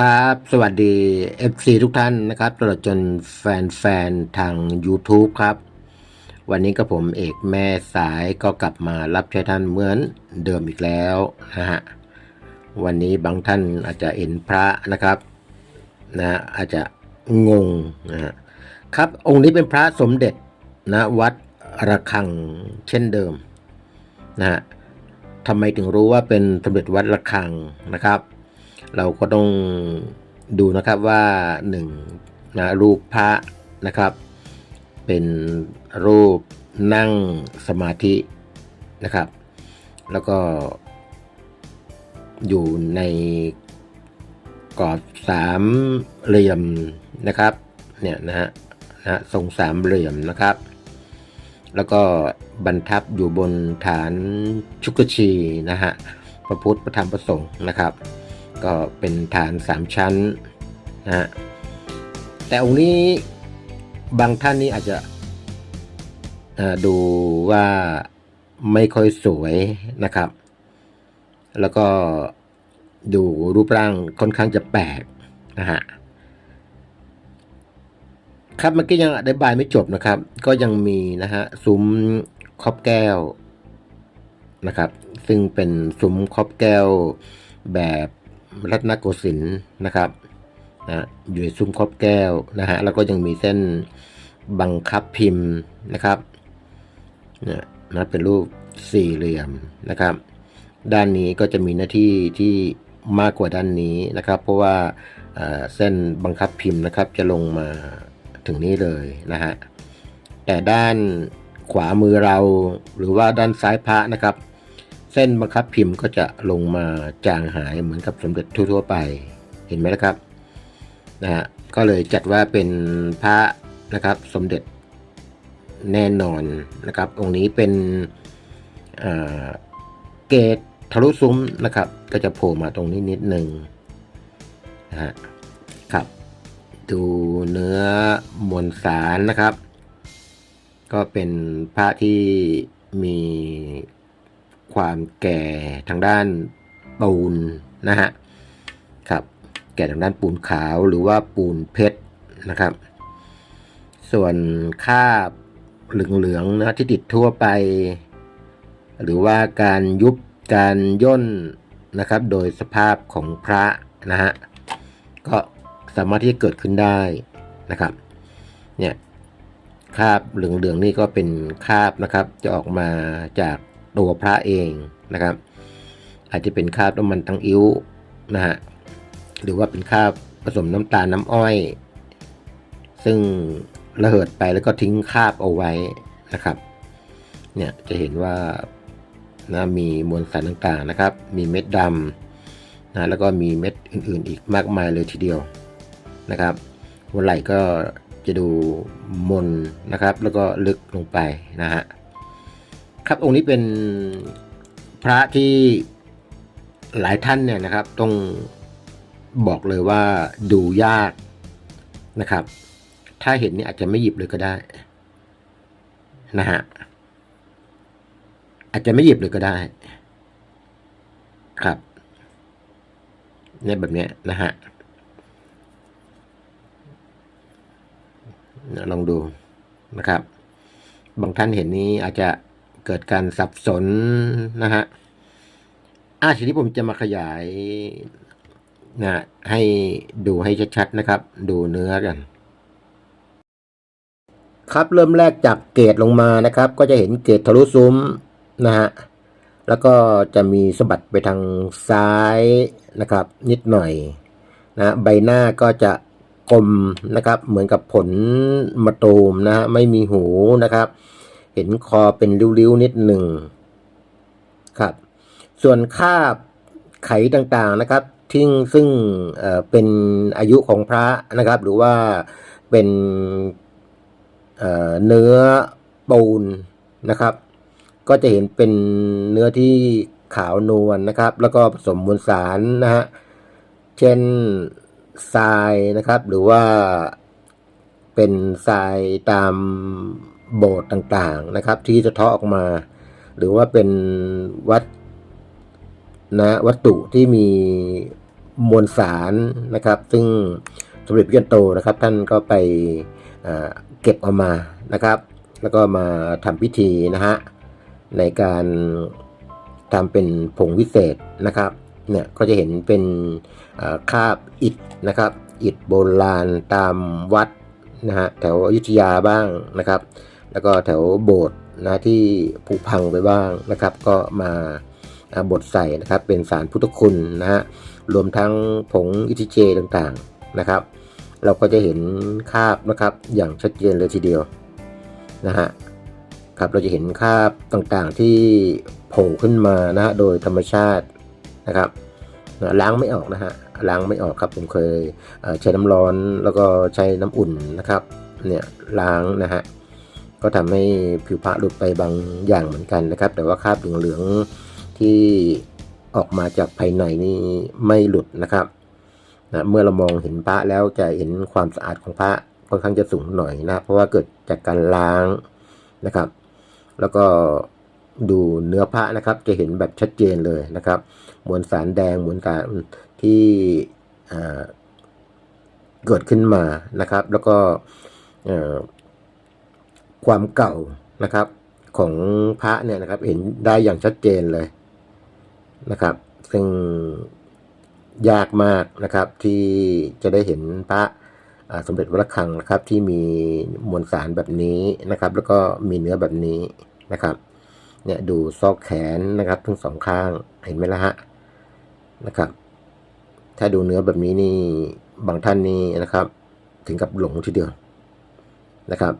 ครับ สวัสดี FC ทุกท่านนะครับตลอดจนแฟนๆ ทาง YouTube ครับ วันนี้ก็ผมเอกแม่สายก็กลับมารับใช้ท่านเหมือนเดิมอีกแล้วนะฮะ วันนี้บางท่านอาจจะเห็นพระนะครับนะอาจจะงงนะฮะครับ องค์นี้เป็นพระสมเด็จนะวัดระฆังเช่นเดิมนะฮะทำไมถึงรู้ว่าเป็นสมเด็จวัดระฆังนะครับ เราก็ต้องดูนะครับว่าหนึ่งนะรูปพระนะครับ เป็นรูปนั่งสมาธินะครับ แล้วก็อยู่ในกรอบสามเหลี่ยมนะครับเนี่ยนะฮะนะฮะทรงสามเหลี่ยมนะครับ แล้วก็บรรทับอยู่บนฐานชุกชีนะฮะพระพุทธพระธรรมพระสงฆ์นะครับ ก็เป็นฐานสามชั้นนะฮะแต่องค์นี้บางท่านนี่อาจจะดูว่าไม่ค่อยสวยนะครับ แล้วก็ดูรูปร่างค่อนข้างจะแปลกนะฮะครับเมื่อกี้ยังอธิบายไม่จบนะครับ ก็ยังมีนะฮะซุ้มครอบแก้วนะครับ ซึ่งเป็นซุ้มครอบแก้วแบบ รัตนโกสินทร์นะครับนะอยู่ในซุ้มครอบแก้วนะฮะแล้วก็ยังมีเส้นบังคับพิมพ์นะครับเนี่ยนะเป็นรูปสี่เหลี่ยมนะครับ ด้านนี้ก็จะมีหน้าที่ที่มากกว่าด้านนี้นะครับ เพราะว่าเอ่อเส้นบังคับพิมพ์นะครับ จะลงมาถึงนี้เลยนะฮะแต่ด้านขวามือเราหรือว่าด้านซ้ายพระนะครับ เส้นบังคับพิมพ์ก็จะลงมาจางหายเหมือนกับสมเด็จทั่วๆไปเห็นไหมนะครับนะฮะก็เลยจัดว่าเป็นพระนะครับสมเด็จแน่นอนนะครับ องค์นี้เป็นเอ่อเกตทะลุซุ้มนะครับ ก็จะโผล่มาตรงนี้นิดหนึ่งนะฮะครับ ดูเนื้อมวลสารนะครับ ก็เป็นพระที่มี ความแก่ทางด้านปูนนะฮะครับแก่ทางด้านปูนขาวหรือว่าปูนเพชรนะครับ ส่วนคาบเหลืองๆนะที่ติดทั่วไป หรือว่าการยุบการย่นนะครับ โดยสภาพของพระนะฮะก็สามารถที่จะเกิดขึ้นได้นะครับเนี่ยคาบเหลืองๆนี่ก็เป็นคาบนะครับ จะออกมาจาก ตัวพระเองนะครับ อาจจะเป็นคราบน้ำมันตังอิ้วนะฮะหรือว่าเป็นคราบผสมน้ำตาลน้ำอ้อย ซึ่งระเหิดไปแล้วก็ทิ้งคราบเอาไว้นะครับ เนี่ยจะเห็นว่านะมีมวลสารต่างๆนะครับ มีเม็ดดำนะแล้วก็มีเม็ดอื่นๆ อีกมากมายเลยทีเดียวนะครับหัวไหล่ก็จะดูมนนะครับ แล้วก็ลึกลงไปนะฮะ ครับองค์นี้เป็นพระที่หลายท่านเนี่ยนะครับ ต้องบอกเลยว่าดูยากนะครับ ถ้าเห็นนี่อาจจะไม่หยิบเลยก็ได้นะฮะอาจจะไม่หยิบเลยก็ได้ ครับเนี่ยแบบเนี้ยนะฮะลองดูนะครับ บางท่านเห็นนี้อาจจะ เกิดการสับสนนะฮะอะทีนี้ผมจะมาขยายนะให้ดูให้ชัดๆนะครับ ดูเนื้อกัน ครับเริ่มแรกจากเกตลงมานะครับ ก็จะเห็นเกตทะลุซุ้มนะฮะแล้วก็จะมีสะบัดไปทางซ้ายนะครับ นิดหน่อยนะใบหน้าก็จะกลมนะครับ เหมือนกับผลมะตูมนะฮะไม่มีหูนะครับ เห็นคอเป็นริ้วๆนิดหนึ่งครับ ส่วนคาบไขต่างๆนะครับที่ซึ่งเเป็นอายุของพระนะครับ หรือว่าเป็นเเนื้อปูนนะครับ ก็จะเห็นเป็นเนื้อที่ขาวนวลนะครับ แล้วก็ผสมมวลสารนะฮะเช่นทรายนะครับ หรือว่าเป็นทรายตาม โบสถ์ต่างๆนะครับ ที่จะเทาะออกมา หรือว่าเป็นวัดนะวัตถุที่มีมวลสารนะครับ ซึ่งสมเด็จพระจ้าโตนะครับ ท่านก็ไปเก็บเอามานะครับ แล้วก็มาทำพิธีนะฮะในการทำเป็นผงวิเศษนะครับเนี่ยก็จะเห็นเป็นคราบอิฐนะครับ อิฐโบราณตามวัดนะฮะแถวอยุธยาบ้างนะครับ แล้วก็แถวโบสถ์นะที่ผุพังไปบ้างนะครับ ก็มาบดใส่นะครับเป็นสารพุทธคุณนะฮะรวมทั้งผงอิทิเจต่างๆนะครับ เราก็จะเห็นคราบนะครับอย่างชัดเจนเลยทีเดียวนะฮะครับเราจะเห็นคราบต่างๆที่โผล่ขึ้นมานะฮะโดยธรรมชาตินะครับล้างไม่ออกนะฮะล้างไม่ออกครับผมเคยใช้น้ำร้อนแล้วก็ใช้น้ำอุ่นนะครับเนี่ยล้างนะฮะ ก็ทำให้ผิวพระหลุดไปบางอย่างเหมือนกันนะครับ แต่ว่าคราบเหลืองๆที่ออกมาจากภายในนี่ไม่หลุดนะครับนะเมื่อเรามองเห็นพระแล้วจะเห็นความสะอาดของพระค่อนข้างจะสูงหน่อยนะเพราะว่าเกิดจากการล้างนะครับ แล้วก็ดูเนื้อพระนะครับ จะเห็นแบบชัดเจนเลยนะครับ มวลสารแดงมวลสารที่เกิดขึ้นมานะครับ แล้วก็ ความเก่านะครับของพระเนี่ยนะครับเห็นได้อย่างชัดเจนเลยนะครับ ซึ่งยากมากนะครับที่จะได้เห็นพระสมเด็จวระฆังนะครับที่มีมวลสารแบบนี้นะครับ แล้วก็มีเนื้อแบบนี้นะครับเนี่ยดูซอกแขนนะครับ ทั้งสองข้างเห็นไหมล่ะฮะนะครับ ถ้าดูเนื้อแบบนี้นี่บางท่านนี่นะครับ ถึงกับหลงทีเดียวนะครับ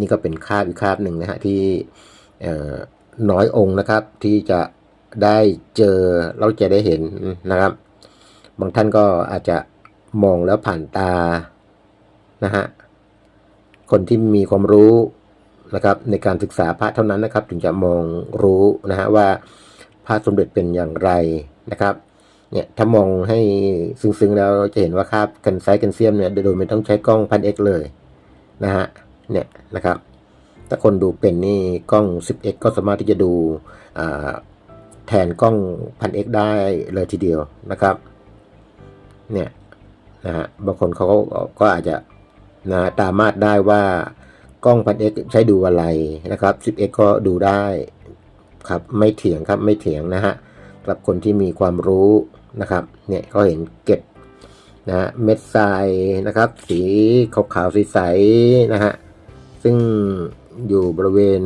นี่ก็เป็นคาบอีกคาบหนึ่งนะฮะที่น้อยองค์นะครับ ที่จะได้เจอเราจะได้เห็นนะครับ บางท่านก็อาจจะมองแล้วผ่านตานะฮะคนที่มีความรู้นะครับในการศึกษาพระเท่านั้นนะครับ ถึงจะมองรู้นะฮะว่าพระสมเด็จเป็นอย่างไรนะครับเนี่ยถ้ามองให้ซึ้งๆแล้วจะเห็นว่าคาบกันไซกันเซียมเนี่ยโดยไม่ต้องใช้กล้องพันเอ็กเลยนะฮะ เนี่ยนะครับ ถ้าคนดูเป็นนี่กล้อง 10x ก็สามารถที่จะดูแทนกล้อง 1000x ได้เลยทีเดียวนะครับ เนี่ยนะฮะบางคนเขาก็ก็อาจจะนะตามมาดได้ว่ากล้อง 1000x ใช้ดูอะไรนะครับ 10x ก็ดูได้ครับไม่เถียงครับไม่เถียงนะฮะสำหรับคนที่มีความรู้นะครับ เนี่ยก็เห็นเก็บนะฮะเม็ดทรายนะครับ สีขาวๆใสๆนะฮะ ซึ่งอยู่บริเวณ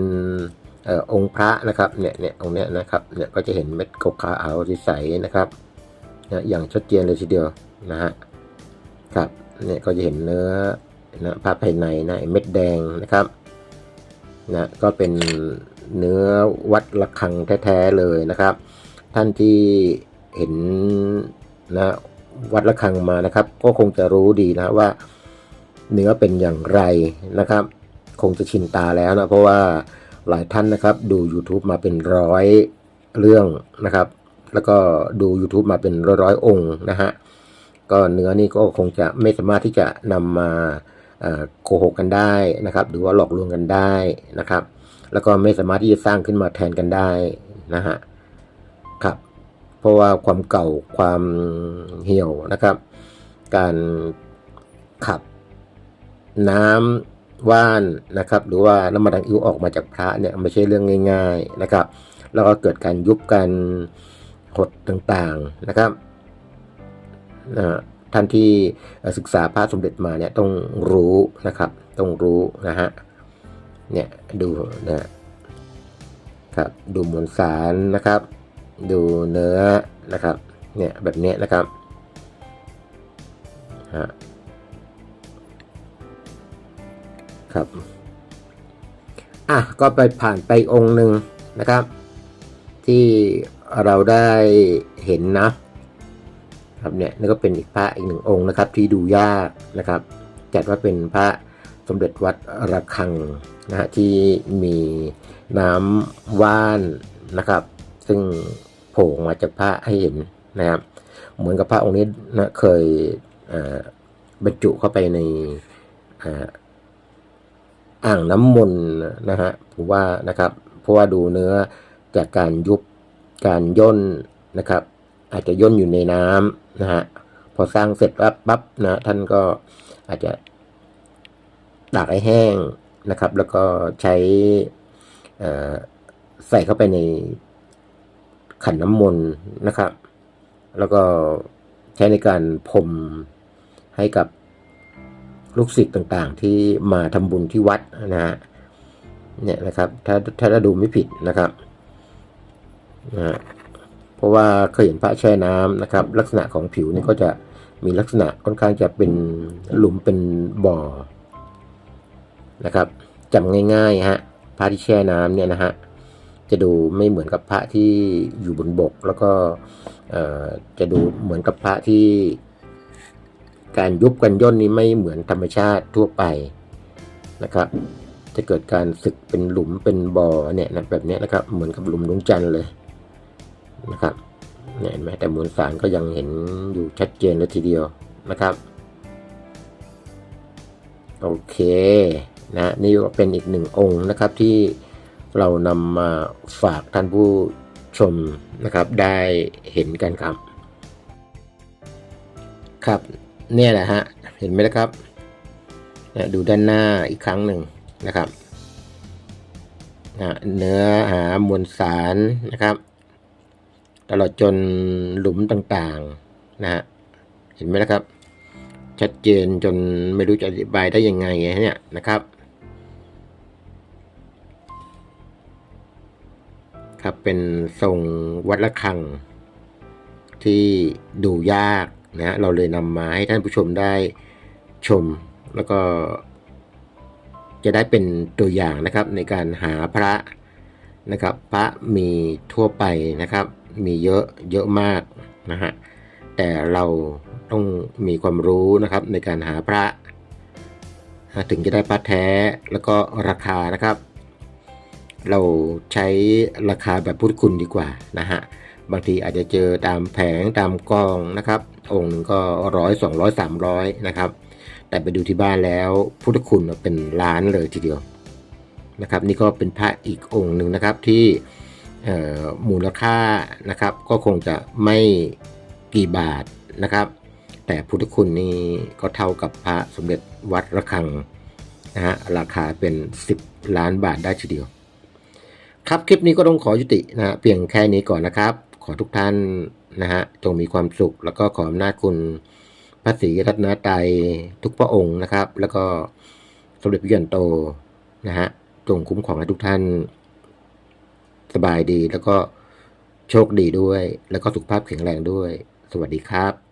เออองค์พระนะครับเนี่ยเนี่ยองค์เนี้ยนะครับเนี่ยก็จะเห็นเม็ดขาวๆใสๆนะครับนะอย่างชัดเจนเลยทีเดียวนะฮะครับเนี่ยก็จะเห็นเนื้อนะภาพภายในนะเม็ดแดงนะครับนะก็เป็นเนื้อวัดระฆังแท้ๆเลยนะครับ ท่านที่เห็นนะวัดระฆังมานะครับ ก็คงจะรู้ดีนะว่าเนื้อเป็นอย่างไรนะครับ คงจะชินตาแล้วนะ เพราะว่าหลายท่านนะครับดู YouTube มาเป็นร้อยเรื่องนะครับ แล้วก็ดู YouTube มาเป็นร้อยร้อยองค์นะฮะก็เนื้อนี่ก็คงจะไม่สามารถที่จะนำมาโกหกกันได้นะครับ หรือว่าหลอกลวงกันได้นะครับ แล้วก็ไม่สามารถที่จะสร้างขึ้นมาแทนกันได้นะฮะครับ เพราะว่าความเก่าความเหี่ยวนะครับ การขับน้ำ ว่านนะครับ หรือว่าน้ำมันดังอิ้วออกมาจากพระเนี่ยไม่ใช่เรื่องง่าย ๆนะครับ แล้วก็เกิดการยุบการหดต่างๆนะครับนะท่านที่ศึกษาพระสมเด็จมาเนี่ยต้องรู้นะครับ ต้องรู้นะฮะเนี่ยดูนะครับดูมวลสารนะครับ ดูเนื้อนะครับเนี่ยแบบนี้นะครับฮะ ครับ อะ ก็ไปผ่านไปองค์หนึ่งนะครับ ที่เราได้เห็นนะครับเนี่ยนี่ก็เป็นอีกพระอีกหนึ่งองค์นะครับ ที่ดูยากนะครับ จัดว่าเป็นพระสมเด็จวัดระฆังนะฮะที่มีน้ำว่านนะครับ ซึ่งโผล่มาจากพระให้เห็นนะครับ เหมือนกับพระองค์นี้นะเคยบรรจุเข้าไปใน อ่างน้ำมนต์นะฮะผมว่านะครับ เพราะว่าดูเนื้อจากการยุบการย่นนะครับ อาจจะย่นอยู่ในน้ำนะฮะพอสร้างเสร็จปั๊บปั๊บนะท่านก็อาจจะตากให้แห้งนะครับ แล้วก็ใช้ใส่เข้าไปในขันน้ำมนต์นะครับ แล้วก็ใช้ในการพรมให้กับ ลูกศิษย์ต่างๆ ที่มาทำบุญที่วัดนะฮะเนี่ยนะครับถ้าถ้าดูไม่ผิดนะครับนะเพราะว่าเคยเห็นพระแช่น้ำนะครับ ลักษณะของผิวนี่ก็จะมีลักษณะค่อนข้างจะเป็นหลุมเป็นบ่อนะครับจำง่ายๆฮะพระที่แช่น้ำเนี่ยนะฮะจะดูไม่เหมือนกับพระที่อยู่บนบก แล้วก็จะดูเหมือนกับพระที่ การยุบกันย่นนี้ไม่เหมือนธรรมชาติทั่วไปนะครับ จะเกิดการสึกเป็นหลุมเป็นบ่อเนี่ยนะแบบนี้นะครับ เหมือนกับหลุมดวงจันทร์เลยนะครับเนี่ยเห็นไหมแต่มวลสารก็ยังเห็นอยู่ชัดเจนเลยทีเดียวนะครับโอเคนะนี่ก็เป็นอีกหนึ่งองค์นะครับที่เรานำมาฝากท่านผู้ชมนะครับได้เห็นกันครับครับ เนี่ยแหละฮะ เห็นไหมล่ะครับดูด้านหน้าอีกครั้งหนึ่งนะครับเนื้อหามวลสารนะครับ ตลอดจนหลุมต่างๆนะฮะเห็นไหมล่ะครับ ชัดเจนจนไม่รู้จะอธิบายได้ยังไงเนี่ยนะครับครับเป็นทรงวัดระฆัง ที่ดูยาก นะเราเลยนำมาให้ท่านผู้ชมได้ชมแล้วก็ จะได้เป็นตัวอย่างนะครับในการหาพระนะครับ พระมีทั่วไปนะครับ มีเยอะเยอะมากนะฮะแต่เราต้องมีความรู้นะครับในการหาพระ ถึงจะได้พระแท้แล้วก็ราคานะครับ เราใช้ราคาแบบพุทธคุณดีกว่านะฮะบางทีอาจจะเจอตามแผงตามกองนะครับ องค์หนึ่งก็ร้อยสองร้อยสามร้อยนะครับ แต่ไปดูที่บ้านแล้วพุทธคุณเป็นล้านเลยทีเดียวนะครับ นี่ก็เป็นพระอีกองค์หนึ่งนะครับที่มูลค่านะครับ ก็คงจะไม่กี่บาทนะครับ แต่พุทธคุณนี่ก็เท่ากับพระสมเด็จวัดระฆังนะฮะราคาเป็น 10 ล้านบาทได้ทีเดียว ครับคลิปนี้ก็ต้องขอยุตินะฮะเพียงแค่นี้ก่อนนะครับ ขอทุกท่านนะฮะจงมีความสุข แล้วก็ขออำนาจคุณพระศรีรัตนตรัยทุกพระองค์นะครับ แล้วก็สมเด็จพระยันโตนะฮะจงคุ้มครองให้ทุกท่านสบายดีแล้วก็โชคดีด้วย แล้วก็สุขภาพแข็งแรงด้วย สวัสดีครับ